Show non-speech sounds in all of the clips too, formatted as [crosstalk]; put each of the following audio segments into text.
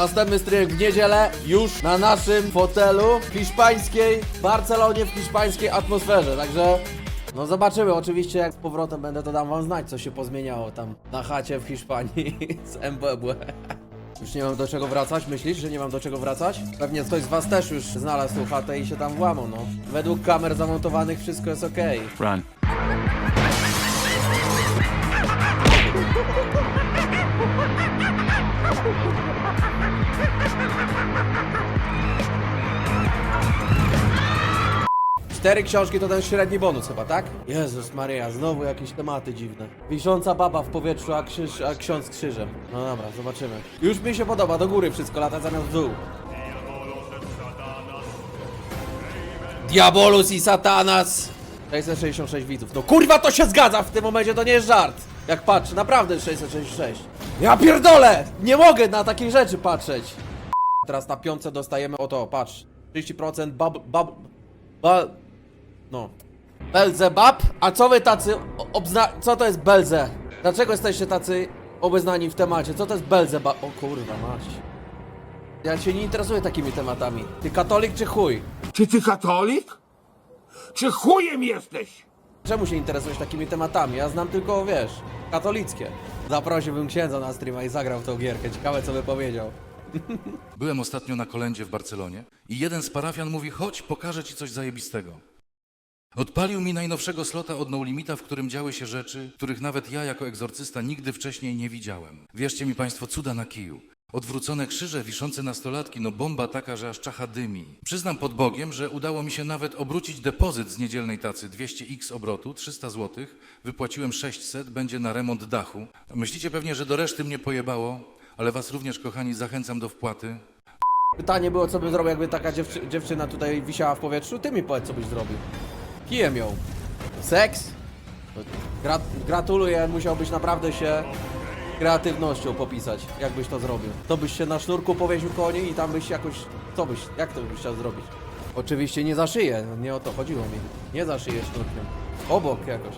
Następny stream w niedzielę, już na naszym fotelu w hiszpańskiej, Barcelonie, w hiszpańskiej atmosferze, także... No zobaczymy, oczywiście jak z powrotem będę, to dam wam znać, co się pozmieniało tam na chacie w Hiszpanii [laughs] z MBB. Już nie mam do czego wracać, myślisz, że nie mam do czego wracać? Pewnie ktoś z was też już znalazł tą chatę i się tam włamał, no. Według kamer zamontowanych wszystko jest okej. Run. [laughs] Cztery książki to ten średni bonus chyba, tak? Jezus Maria, znowu jakieś tematy dziwne. Wisząca baba w powietrzu, a, krzyż, a ksiądz z krzyżem. No dobra, zobaczymy. Już mi się podoba, do góry wszystko lata zamiast w dół. Diabolus i Satanas! 666 widzów. No kurwa to się zgadza w tym momencie, to nie jest żart. Jak patrzę, naprawdę jest 666. Ja pierdolę! Nie mogę na takich rzeczy patrzeć. Teraz na piątce dostajemy oto, patrz. 30% bab... bab... ba... No. Belzebab? A co wy tacy obzna... Co to jest Belze? Dlaczego jesteście tacy obeznani w temacie? Co to jest Belzebab? O kurwa, masz. Ja się nie interesuję takimi tematami. Ty katolik czy chuj? Czy ty katolik? Czy chujem jesteś? Czemu się interesujesz takimi tematami? Ja znam tylko, wiesz, katolickie. Zaprosiłbym księdza na streama i zagrał w tą gierkę. Ciekawe, co by powiedział. [laughs] Byłem ostatnio na kolędzie w Barcelonie i jeden z parafian mówi: Chodź, pokażę ci coś zajebistego. Odpalił mi najnowszego slota od No Limita, w którym działy się rzeczy, których nawet ja jako egzorcysta nigdy wcześniej nie widziałem. Wierzcie mi Państwo, cuda na kiju. Odwrócone krzyże wiszące na stolatki, no bomba taka, że aż czacha dymi. Przyznam pod Bogiem, że udało mi się nawet obrócić depozyt z niedzielnej tacy 200x obrotu, 300 zł. Wypłaciłem 600, będzie na remont dachu. Myślicie pewnie, że do reszty mnie pojebało, ale Was również, kochani, zachęcam do wpłaty. Pytanie było, co bym zrobił, jakby taka dziewczy dziewczyna tutaj wisiała w powietrzu. Ty mi powiedz, co byś zrobił. Kijem ją. Seks? No, Gra gratuluję, musiałbyś naprawdę się kreatywnością popisać, jakbyś to zrobił. To byś się na sznurku powiesił koło niej i tam byś jakoś... Co byś... Jak to byś chciał zrobić? Oczywiście nie za szyję, no nie o to chodziło mi. Nie za szyję sznurkiem. Obok jakoś.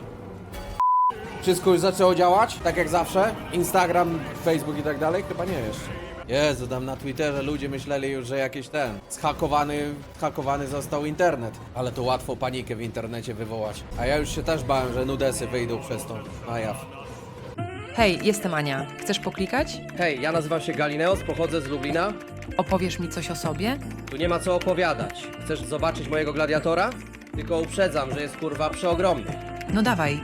Wszystko już zaczęło działać, tak jak zawsze. Instagram, Facebook i tak dalej? Chyba nie jeszcze. Jezu, tam na Twitterze ludzie myśleli już, że jakiś ten zhakowany, hakowany został internet. Ale to łatwo panikę w internecie wywołać. A ja już się też bałem, że nudesy wyjdą przez to na jaw. Hej, jestem Ania. Chcesz poklikać? Hej, ja nazywam się Galineos, pochodzę z Lublina. Opowiesz mi coś o sobie? Tu nie ma co opowiadać. Chcesz zobaczyć mojego gladiatora? Tylko uprzedzam, że jest kurwa przeogromny. No dawaj.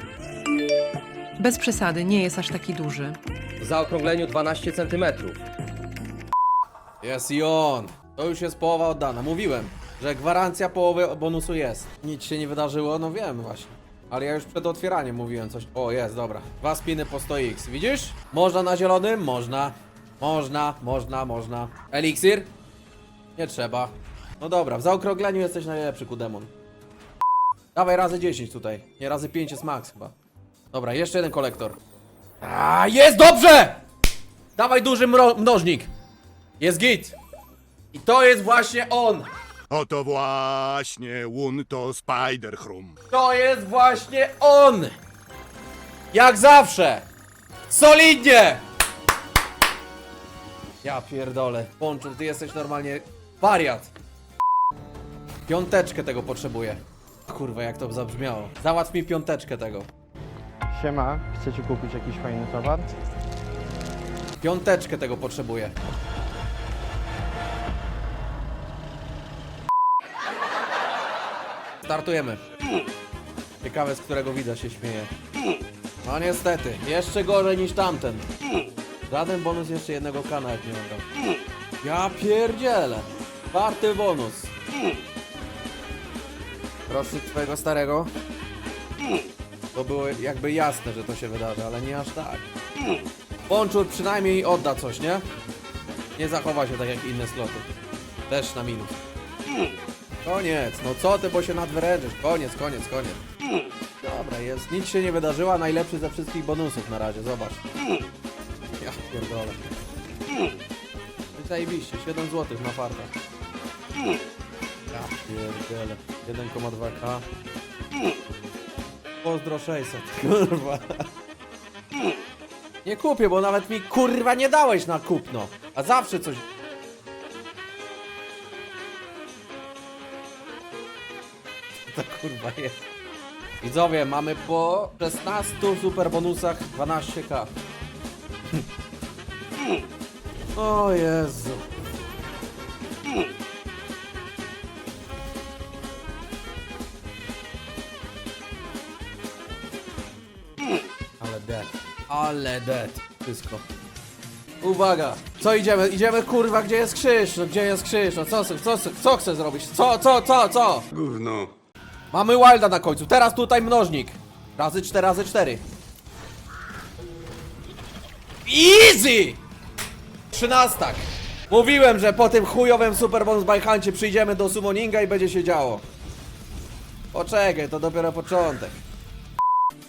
Bez przesady, nie jest aż taki duży. W zaokrągleniu 12 cm. Jest i on. To już jest połowa oddana. Mówiłem, że gwarancja połowy bonusu jest. Nic się nie wydarzyło, no wiem właśnie. Ale ja już przed otwieraniem mówiłem coś. O, jest, dobra. Dwa spiny po 100x. Widzisz? Można na zielonym? Można. Można, można, można. Eliksir? Nie trzeba. No dobra, w zaokrągleniu jesteś najlepszy, Kudemon. Dawaj razy 10 tutaj. Nie, razy 5 jest max chyba. Dobra, jeszcze jeden kolektor. A, jest dobrze! Dawaj duży mnożnik. Jest git. I to jest właśnie on. Oto właśnie Łunto Spiderchrum. To jest właśnie on. Jak zawsze. Solidnie. Ja pierdolę. Ponczu, ty jesteś normalnie wariat. Piąteczkę tego potrzebuję. Kurwa, jak to zabrzmiało. Załatw mi piąteczkę tego. Siema, chcecie kupić jakiś fajny towar? Piąteczkę tego potrzebuję. Startujemy. Ciekawe, z którego widza się śmieje. No niestety, jeszcze gorzej niż tamten. Żaden bonus jeszcze jednego kana jak nie oddał. Ja pierdzielę. Czwarty bonus. Proszę twojego starego. To było jakby jasne, że to się wydarzy, ale nie aż tak. Bonczur przynajmniej odda coś, nie? Nie zachowa się tak jak inne sloty. Też na minus. Koniec, no co ty, bo się nadwyrężysz. Koniec, koniec, koniec. Dobra, jest. Nic się nie wydarzyło, najlepszy ze wszystkich bonusów na razie, zobacz. Ja pierdolę. Zajebiście, 7 zł na farta. Ja pierdzielę. 1,2k. Pozdro 600, [laughs] kurwa. Nie kupię, bo nawet mi kurwa nie dałeś na kupno. A zawsze coś. To kurwa jest? Widzowie, mamy po 16 super bonusach 12k. O Jezu. Ale dead. Ale dead. Wszystko. Uwaga! Co idziemy? Idziemy kurwa, gdzie jest krzyż? No, gdzie jest krzyż? No co, co, co, co chcę zrobić? Co, co, co, co? Gówno. Mamy Wilda na końcu. Teraz tutaj mnożnik. Razy 4 razy 4. Easy! 13. Mówiłem, że po tym chujowym Super Bonus by Huncie przyjdziemy do summoninga i będzie się działo. Poczekaj, to dopiero początek.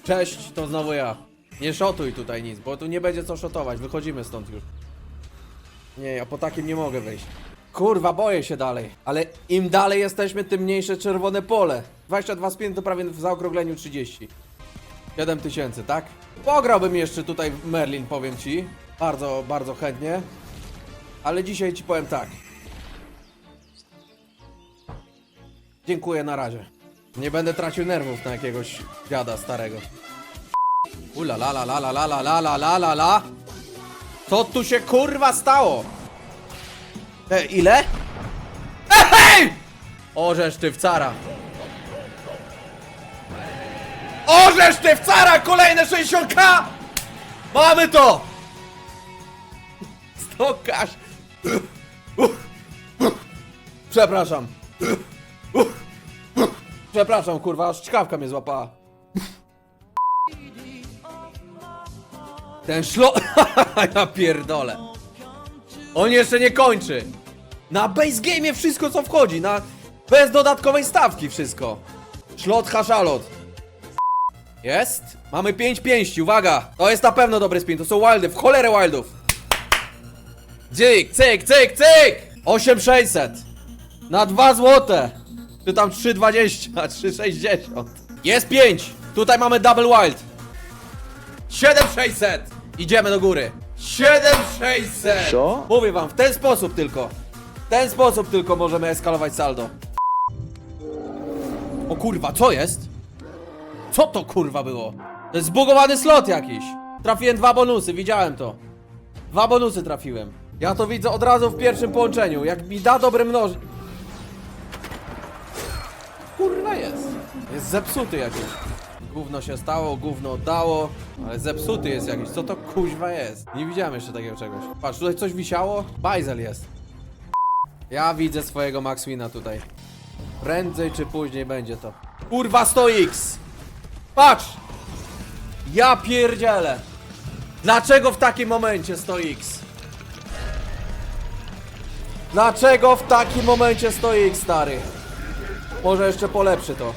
Cześć, to znowu ja. Nie szotuj tutaj nic, bo tu nie będzie co szotować. Wychodzimy stąd już. Nie, ja po takim nie mogę wyjść. Kurwa, boję się dalej. Ale im dalej jesteśmy, tym mniejsze czerwone pole. 22 spin to prawie w zaokrągleniu 30. 7 tysięcy, tak? Pograłbym jeszcze tutaj Merlin, powiem ci. Bardzo, bardzo chętnie. Ale dzisiaj ci powiem tak. Dziękuję na razie. Nie będę tracił nerwów na jakiegoś dziada starego. Ula la la la la la la la la la la la Co tu się kurwa stało? E, ile? Ej! Orzesz ty w cara. Orzesz ty w cara! Kolejne 60k! Mamy to! Stokasz! Przepraszam. Przepraszam, kurwa, aż czkawka mnie złapała. Ten szlo... [laughs] ja pierdolę. On jeszcze nie kończy. Na base game wszystko co wchodzi, na bez dodatkowej stawki wszystko. Szlot haszalot. Jest. Mamy 5 pięści, uwaga. To jest na pewno dobry spin, to są wildy, w cholerę wildów. Cyk, cyk, cyk, cyk. 8600. Na 2 złote. Czy tam 3,20, 3,60. [laughs] Jest 5. Tutaj mamy double wild. 7600! Idziemy do góry. 7600! Co? Mówię wam, w ten sposób tylko. W ten sposób tylko możemy eskalować saldo. O kurwa, co jest? Co to kurwa było? To jest zbugowany slot jakiś. Trafiłem dwa bonusy, widziałem to. Dwa bonusy trafiłem. Ja to widzę od razu w pierwszym połączeniu. Jak mi da dobry mnoż... Kurwa jest. Jest zepsuty jakiś. Gówno się stało, gówno oddało, ale zepsuty jest jakiś. Co to kuźwa jest? Nie widziałem jeszcze takiego czegoś. Patrz, tutaj coś wisiało? Bajzel jest. Ja widzę swojego Maxwina tutaj. Prędzej czy później będzie to. Kurwa 100x! Patrz! Ja pierdzielę! Dlaczego w takim momencie 100x? Dlaczego w takim momencie 100x, stary? Może jeszcze polepszy to.